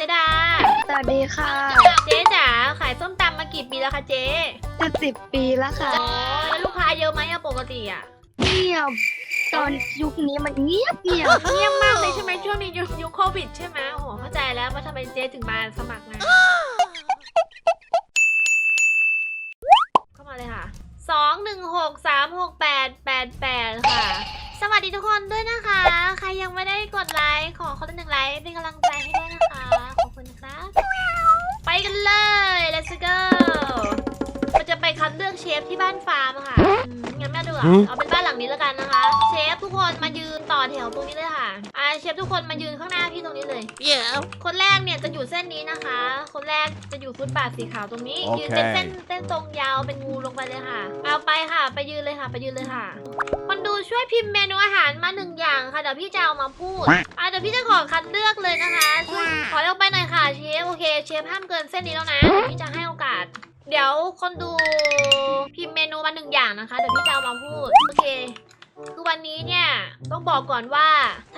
ค่ะเจดา สวัสดีค่ะเจ๊จ๋าขายส้มตำมากี่ปีแล้วคะเจ๊จะสิบปีแล้วค่ะ อ๋อแล้วลูกค้าเยอะไหมอะปกติอะเงียบ ตอนยุคนี้มันเงียบเงียบ เงียบมากเลยใช่ไหมช่วงนี้ยุคยุคโควิดใช่ไหมโอ้โหเข้าใจแล้วว่าทำไมเจ๊ถึงมาสมัครงานเข้ามาเลยค่ะสองหนึ่งหกสามหกแปดแปดแปดค่ะ สวัสดีทุกคนด้วยนะคะ ใครยังไม่ได้กดไลค์ขอคนละหนึ่งไลค์เป็นกำลังใจ นะ ไปกันเลย let's go เราจะไปคัดเลือกเชฟที่บ้านฟาร์มค่ะ อืมงั้นแม่ดูอะหืมเอาเป็นบ้านหลังนี้แล้วกันนะคะ เชฟทุกคนมายืนต่อแถวตรงนี้เลยค่ะอ่าเชฟทุกคนมายืนข้างหน้าพี่ตรงนี้เลย Yeah. คนแรกเนี่ยจะอยู่เส้นนี้นะคะ คนแรกจะอยู่ฟุตบาทสีขาวตรงนี้โอเคยืนเป็นเส้นเส้นตรงยาวเป็นงูลงไปเลยค่ะ เอาไปค่ะ ไปยืนเลยค่ะ ไปยืนเลยค่ะ คนดูช่วยพิมพ์เมนูอาหารมาหนึ่งอย่างค่ะเดี๋ยวพี่จะเอามาพูดอะเดี๋ยวพี่จะขอคัดเลือกเลยนะคะช่วยขอออกไปหน่อยค่ะเชฟโอเค เชฟห้ามเกินเส้นนี้แล้วนะเดี๋ยวพี่จะให้โอกาส เดี๋ยวคนดูพิมพ์เมนูมาหนึ่งอย่างนะคะ เดี๋ยวพี่จะเอามาพูด โอเค คือวันนี้เนี่ย ต้องบอกก่อนว่า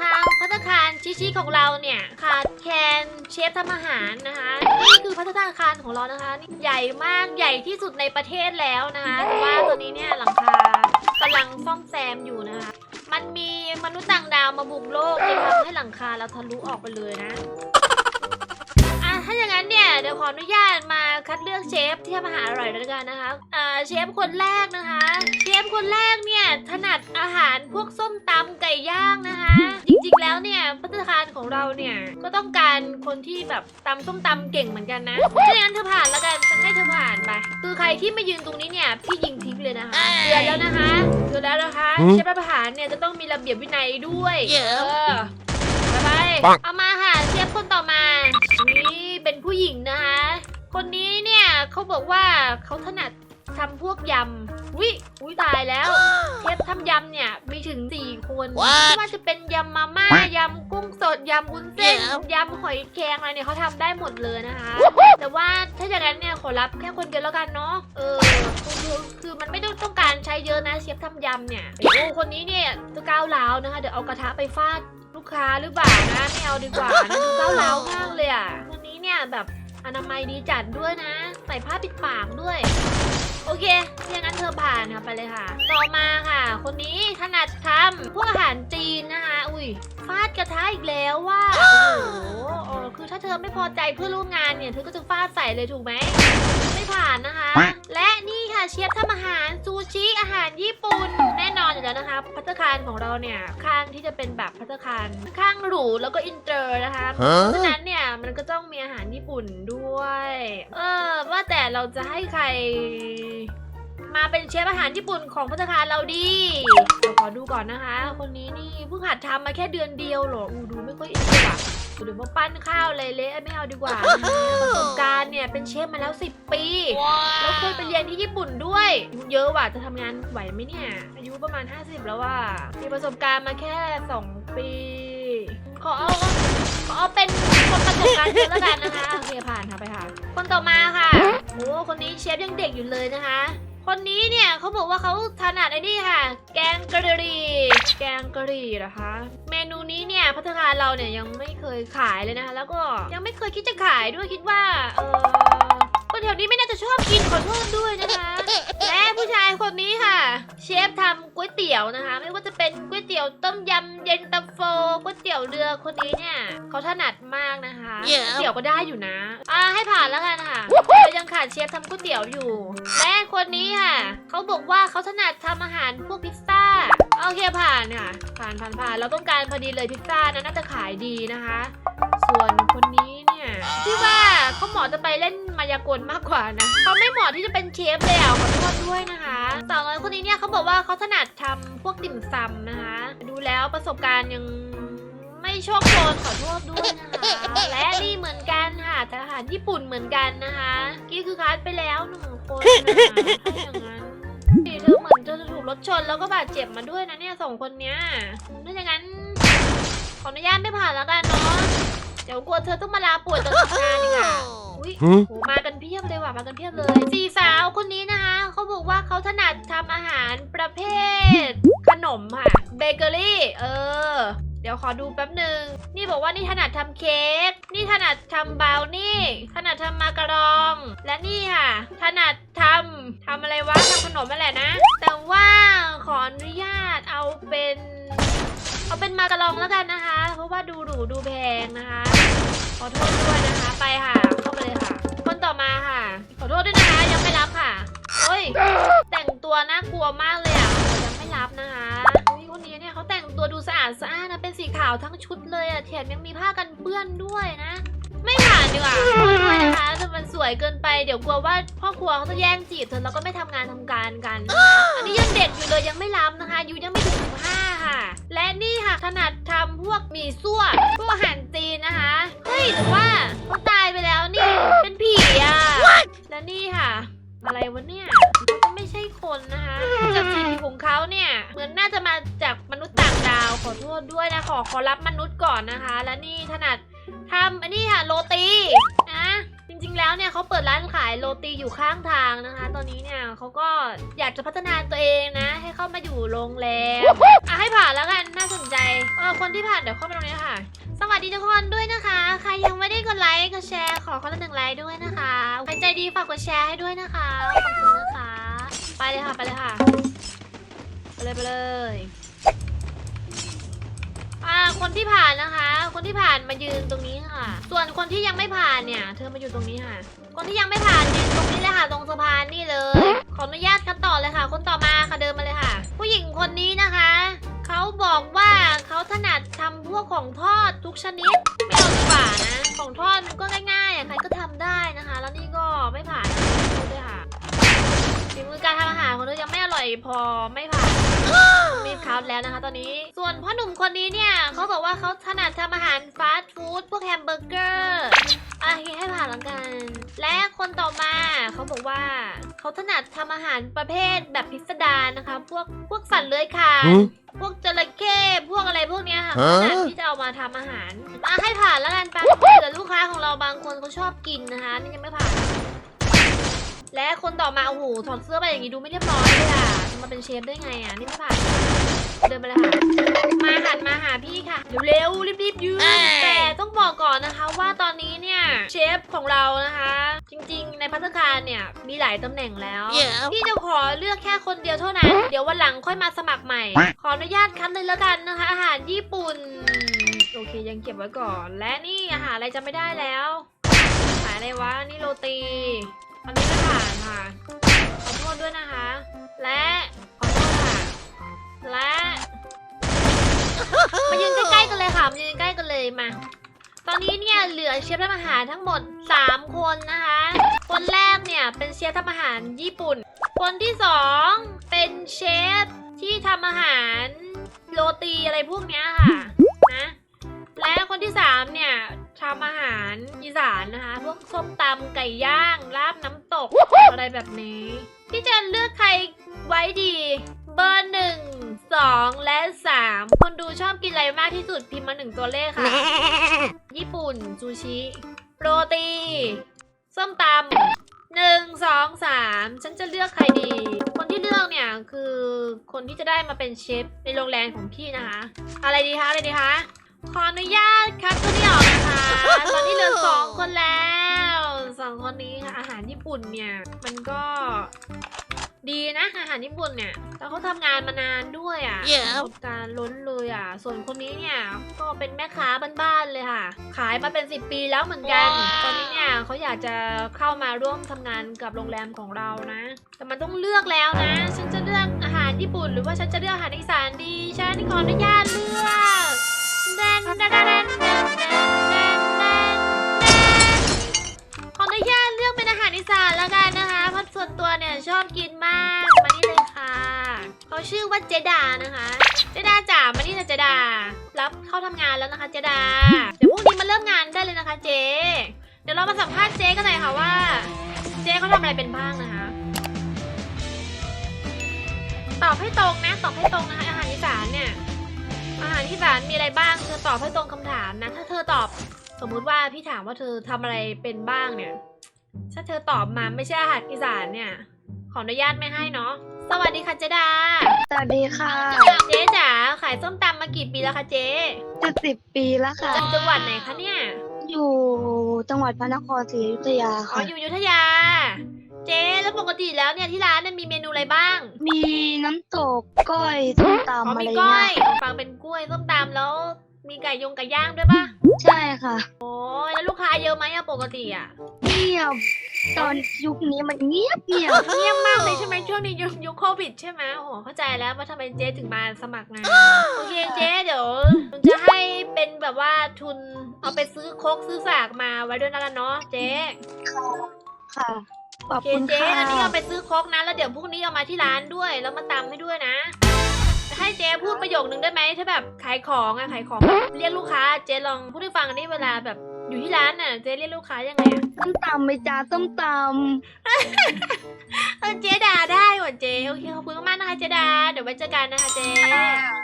ทางพัตตาคารชิชิของเราเนี่ยขาดแคลนเชฟทำอาหารนะคะนี่คือพัตตาคารของเรานะคะนี่ใหญ่มากใหญ่ที่สุดในประเทศแล้วนะคะแต่ว่าตอนนี้เนี่ยหลังคากำลังซ่อมแซมอยู่นะคะ มันมีมนุษย์ต่างดาวมาบุกโลกเลยทำให้หลังคาเราทะลุออกไปเลยนะ อะถ้าอย่างนั้นเนี่ยเดี๋ยวขออนุญาตมาคัดเลือกเชฟที่ทำอาหารอร่อยด้วยกันนะคะอ่าเชฟคนแรกนะคะ เชฟคนแรกเนี่ยถนัดอาหารพวกส้มตำไก่ย่างนะคะ จริงๆแล้วเนี่ยพัตตาคารของเราเนี่ยก็ต้องการคนที่แบบตำส้มตำเก่งเหมือนกันนะถ้าอย่างนั้นเธอผ่านแล้วกันฉันให้เธอผ่านไปคือใครที่มายืนตรงนี้เนี่ยพี่ยิงทิ้งเลยนะคะเตือนแล้วนะคะเตือนแล้วนะคะหืมเชฟรับอาหารเนี่ยจะต้องมีระเบียบวินัยด้วยเดี๋ยวเออไปปังเอามาค่ะเชฟคนต่อมานี่เป็น ผู้หญิงนะคะ คนนี้เนี่ยเขาบอกว่าเขาถนัดทำพวกยำวิอุ้ยตายแล้วเชฟทำยำเนี่ยมีถึง 4 คน What? ไม่ว่าจะเป็นยำมาม่ายำกุ้งสดยำวุ้นเส้นเดี๋ยวยำหอยแครงอะไรเนี่ยเขาทำได้หมดเลยนะคะ แต่ว่าถ้าอย่างนั้นเนี่ยขอรับแค่คนเดียวแล้วกันเนาะเออคือคือมันไม่ต้องต้องการใช้เยอะนะเชฟทำยำเนี่ยโอ้คนนี้เนี่ยจะก้าวร้าวนะคะ เดี๋ยวเอากระทะไปฟาดลูกค้าหรือเปล่านะไม่เอาดีกว่านะดูก้าวร้าวมากเลยอะคนนี้ เนี่ยแบบอนามัยดีจัดด้วยนะ ใส่ผ้าปิดปากด้วย โอเคอย่างนั้นเธอผ่านค่ะไปเลยค่ะ ต่อมาค่ะ คนนี้ถนัดทำพวกอาหารจีนนะคะ อุ้ยฟาดกระทะอีกแล้วว่าโอ้โหคือถ้าเธอไม่พอใจเพื่อนร่วมงานเนี่ยเธอก็จะฟาดใส่เลยถูกไหมไม่ผ่านนะคะ และนี่ เชฟทำอาหารซูชิอาหารญี่ปุ่น แน่นอนอยู่แล้วนะคะพัตตาคารของเราเนี่ยข้างที่จะเป็นแบบพัตตาคารข้างหรูแล้วก็อินเตอร์นะคะเพราะ Huh? ฉะนั้นเนี่ยมันก็ต้องมีอาหารญี่ปุ่นด้วย เออว่าแต่เราจะให้ใคร มาเป็นเชฟอาหารญี่ปุ่นของพัตตาคารเราดีเดี๋ยวขอดูก่อนนะคะ คนนี้นี่เพิ่งหัดทำมาแค่เดือนเดียวเหรออูดูไม่ค่อยอินเลยว่ะเดี๋ยวมาปั้นข้าวเลยเละไม่เอาดีกว่านะคะประสบการณ์เนี่ยเป็นเชฟมาแล้ว 10 ปีแล้วเคยไปเรียนที่ญี่ปุ่นด้วยอายุเยอะว่ะจะทำงานไหวไหมเนี่ย อายุประมาณ 50 แล้วว่ะมีประสบการณ์มาแค่ 2 ปี ขอเอาขอเอาเป็นคนประสบการณ์เยอะแล้วกันนะคะโอเคผ่านค่ะไปค่ะ คนต่อมาค่ะโอ้คนนี้เชฟยังเด็กอยู่เลยนะคะคนนี้เนี่ยเขาบอกว่าเขาถนัดไอ้นี่ค่ะ แกงกะหรี่ แกงกะหรี่นะคะ เมนูนี้ เนี่ยพัฒนาเราเนี่ยยังไม่เคยขายเลยนะคะแล้วก็ยังไม่เคยคิดจะขายด้วยคิดว่าเออคนแถวนี้ไม่น่าจะชอบกินขอโทษด้วยนะคะและผู้ชายคนนี้ค่ะ เชฟทำก๋วยเตี๋ยวนะคะ ไม่ว่าจะเป็นก๋วยเตี๋ยวต้มยำเย็นตาโฟก๋วยเตี๋ยวเรือคนนี้เนี่ยเขาถนัดมากนะคะ Yeah. ก๋วยเตี๋ยวก็ได้อยู่นะอ่าให้ผ่านแล้วกันค่ะเรายังขาดเชฟทำก๋วยเตี๋ยวอยู่ และคนนี้ค่ะเขาบอกว่าเขาถนัดทำอาหารพวกพิซซ่าโอ เคผ่านค่ะ ผ่านผ่านผ่านเราต้องการพอดีเลยพิซซ่านะน่าจะขายดีนะคะ ส่วนคนนี้เนี่ยพี่ว่าเขาเหมาะจะไปเล่นมายากลมากกว่านะเขาไม่เหมาะที่จะเป็นเชฟเลยอะขอโทษด้วยนะคะสองคนนี้เนี่ยเขาบอกว่าเขาถนัดทำพวกติ่มซำนะคะ ดูแล้วประสบการณ์ยังไม่โชคโชนขอโทษด้วยนะคะและนี่เหมือนกันค่ะแต่อาหารญี่ปุ่นเหมือนกันนะคะกี้คือคัดไปแล้วหนึ่งคนนะคะถ้าอย่างนั้น นี่เธอเหมือนเธอจะถูกรถชนแล้วก็บาดเจ็บมาด้วยนะเนี่ยสองคนเนี้ยถ้าอย่างนั้น ขออนุญาตไม่ผ่านแล้วกันเนาะ เดี๋ยวกลัวเธอต้องมาลาป่วยตอนทำงานอีกอะอุ้ย Hmm? โหมากันเพียบเลยว่ะมากันเพียบเลยสี่สาวคนนี้นะคะเขาบอกว่าเขาถนัดทำอาหารประเภท ขนมค่ะเบเกอรี่ เออ เดี๋ยวขอดูแป๊บหนึ่ง นี่บอกว่านี่ถนัดทำเค้ก นี่ถนัดทำบาวนี่ ถนัดทำมาการอง และนี่ค่ะ ถนัดทำทำอะไรวะทำขนมนั่นแหละนะ แต่ว่าขออนุญาตเอาเป็นเอาเป็นมาการองแล้วกันนะคะ เพราะว่าดูหรูดูแพงนะคะ ขอโทษด้วยนะคะ ไปค่ะ เข้ามาเลยค่ะ คนต่อมาค่ะ ขอโทษด้วยนะคะ ยังไม่รับค่ะโอ้ย แต่งตัวน่ากลัวมากเลยอะยังไม่รับนะคะ สะอาดสะอาดนะเป็นสีขาวทั้งชุดเลยอะแถมยังมีผ้ากันเปื้อนด้วยนะ ไม่ผ่านดีกว่าขอโทษนะคะแต่มันสวยเกินไปเดี๋ยวกลัวว่าพ่อครัวเขาจะแย่งจีบเธอแล้วก็ไม่ทำงานทำการกันอันนี้ยังเด็กอยู่เลยยังไม่รับนะคะอายุยังไม่ถึงสิบห้าค่ะ และนี่ค่ะถนัดทำพวกหมี่ซั่วพวกอาหารจีนนะคะเฮ้ยแต่ว่าเขาตายไปแล้วนี่เป็นผีอะและนี่ค่ะ อะไรวะเนี่ยไม่ใช่คนนะคะจากสีผิวของเขา อขอรับมนุษย์ก่อนนะคะ และนี่ถนัดทำอันนี้ค่ะโรตีนะจริงๆแล้วเนี่ยเขาเปิดร้านขายโรตีอยู่ข้างทางนะคะ ตอนนี้เนี่ยเขาก็อยากจะพัฒนาตัวเองนะ ให้เข้ามาอยู่โรงแรมอะให้ผ่านแล้วกันน่าสนใจเออคนที่ผ่านเดี๋ยวเข้ามาตรงนี้ค่ะ สวัสดีทุกคนด้วยนะคะ ใครยังไม่ได้กดไลค์กดแชร์ขอคนละหนึ่งไลค์ด้วยนะคะใครใจดีฝากกดแชร์ให้ด้วยนะคะขอบคุณนะคะ ไปเลยค่ะไปเลยค่ะไปเลยไปเลย คนที่ผ่านนะคะ คนที่ผ่านมายืนตรงนี้ค่ะ ส่วนคนที่ยังไม่ผ่านเนี่ย เธอมาอยู่ตรงนี้ค่ะ คนที่ยังไม่ผ่านยืนตรงนี้เลยค่ะ ตรงสะพานนี่เลย ขออนุญาตกันต่อเลยค่ะ คนต่อมาค่ะเดินมาเลยค่ะ ผู้หญิงคนนี้นะคะ เขาบอกว่าเขาถนัดทำพวกของทอดทุกชนิด ส่วนพ่อหนุ่มคนนี้เนี่ยเขาบอกว่าเขาถนัดทำอาหารฟาสต์ฟู้ดพวกแฮมเบอร์เกอร์อะให้ผ่านแล้วกัน และคนต่อมาเขาบอกว่าเขาถนัดทำอาหารประเภทแบบพิสดารนะคะ พวกพวกสัตว์เลื้อยคลาน Huh? พวกจระเข้พวกอะไรพวกเนี้ยค่ะฮะขนาดที่จะเอามาทำอาหารมาให้ผ่านแล้วกันไปะเผื่อลูกค้าของเราบางคนเขาชอบกินนะคะนี่ยังไม่ผ่าน และคนต่อมาโอ้โหถอดเสื้อไปอย่างนี้ดูไม่เรียบร้อยเลยอะมาเป็นเชฟได้ไงอะนี่ไม่ผ่าน เดินไปเลยค่ะมาหันมาหาพี่ค่ะ เร็วๆรีบๆยืนแต่ต้องบอกก่อนนะคะว่าตอนนี้เนี่ยเชฟของเรานะคะ จริงๆ ในพัตตาคารเนี่ยมีหลายตำแหน่งแล้ว Yeah. พี่จะขอเลือกแค่คนเดียวเท่านั้น เดี๋ยววันหลังค่อยมาสมัครใหม่ ขออนุญาตคัดเลยแล้วกันนะคะ อาหารญี่ปุ่น โอเคยังเก็บไว้ก่อน และนี่อาหารอะไรจะไม่ได้แล้วขายอะไรวะนี่โรตีอันนี้ไม่ผ่านค่ะขอโทษด้วยนะคะ และขอโทษค่ะ และมายืนใกล้ๆกันเลยค่ะมายืนใกล้กันเลยมา ตอนนี้เนี่ยเหลือเชฟทำอาหารทั้งหมด 3 คนนะคะ คนแรกเนี่ยเป็นเชฟทำอาหารญี่ปุ่น คนที่สองเป็นเชฟที่ทำอาหารโรตีอะไรพวกเนี้ยค่ะนะและคนที่สามเนี่ยทำอาหารอีสานนะคะ พวกส้มตำไก่ย่างลาบน้ำตกอะไรแบบนี้ พี่จะเลือกใครไว้ดี เบอร์หนึ่งสองและสามคนดูชอบกินอะไรมากที่สุดพิมพ์มาหนึ่งตัวเลขค่ะ ญี่ปุ่น ซูชิ โรตี ส้มตำหนึ่งสองสามฉันจะเลือกใครดี คนที่เลือกเนี่ยคือคนที่จะได้มาเป็นเชฟในโรงแรมของพี่นะคะ อะไรดีคะอะไรดีคะขออนุญาตคัดคนที่ออกนะคะตอนนี้เหลือสองคนแล้วสองคนนี้ค่ะอาหารญี่ปุ่นเนี่ย มันก็ ดีนะอาหารญี่ปุ่นเนี่ยแล้วเขาทำงานมานานด้วยอะ Yeah. ประสบการณ์ล้นเลยอะ ส่วนคนนี้เนี่ยก็เป็นแม่ค้าบ้านๆเลยค่ะ ขายมาเป็น 10 ปีแล้วเหมือนกัน ว้าตอนนี้เนี่ยเขาอยากจะเข้ามาร่วมทำงานกับโรงแรมของเรานะ แต่มันต้องเลือกแล้วนะ ฉันจะเลือกอาหารญี่ปุ่น หรือว่าฉันจะเลือกอาหารอีสานดีฉันขออนุญาตเลือกแดนแดนแดนแดนแดนแดนแดนขออนุญาตเลือกเป็นอาหารอีสานแล้วกัน ชอบกินมาก มานี่เลยค่ะเขาชื่อว่าเจดานะคะ เจดาจ๋ามานี่นะเจดา รับเข้าทำงานแล้วนะคะ เจดา เดี๋ยวพรุ่งนี้มาเริ่มงานได้เลยนะคะ เจ เดี๋ยวเรามาสัมภาษณ์เจกันหน่อยค่ะว่า เจเขาทำอะไรเป็นบ้างนะคะ ตอบให้ตรงนะตอบให้ตรงนะคะอาหารอีสานเนี่ยอาหารอีสานมีอะไรบ้างเธอตอบให้ตรงคำถามนะ ถ้าเธอตอบสมมุติว่าพี่ถามว่าเธอทำอะไรเป็นบ้างเนี่ยถ้าเธอตอบมาไม่ใช่อาหารอีสานเนี่ย ขออนุญาตไม่ให้เนาะ สวัสดีค่ะเจดา สวัสดีค่ะเจ๊จ๋าขายส้มตำมากี่ปีแล้วคะเจ๊จะสิบปีแล้วค่ะ จากจังหวัดไหนคะเนี่ย อยู่จังหวัดพระนครศรีอยุธยาอ๋อค่ะ อยู่อยุธยา เจ๊แล้วปกติแล้วเนี่ยที่ร้านเนี่ยมีเมนูอะไรบ้าง มีน้ำตกก้อยส้มอ๋อตำอะมีไรก้อเงี้ยยฟังเป็นกล้วยส้มตำแล้ว มีไก่ยงไก่ย่างด้วยปะใช่ค่ะโอ้ยแล้วลูกค้าเยอะไหมอะปกติอะเงียบ ตอนยุคนี้มันเงียบเงียบเงียบมากเลยใช่ไหมช่วงนี้ยุคยุคโควิดใช่ไหมโอ้โหเข้าใจแล้วว่าทำไมเจ๊ถึงมาสมัครงานโอเคเจ๊เดี๋ยวหนูจะให้เป็นแบบว่าทุนเอาไปซื้อโคกซื้อสากมาไว้ด้วยนะกันเนาะเจ๊ค่ะขอบโอเคคุณเจ๊ค่ะอันนี้เอาไปซื้อโคกนะแล้วเดี๋ยวพรุ่งนี้เอามาที่ร้านด้วยแล้วมาตำให้ด้วยนะ ให้เจ๊พูดประโยคนึงได้ไหมถ้าแบบขายของอะขายของแบบเรียกลูกค้าเจ๊ลองพูดให้ฟังอันนี้เวลาแบบ อยู่ที่ร้านน่ะเจ๊เรียกลูกค้ายังไงอะส้มตำไหมจ้าส้มตเออเจ๊ด่าได้หว่ะเจ๊โอเคขอบคุณมากๆนะคะเจ๊ดาเดี๋ยวไว้เจอกันนะคะเจ๊ำ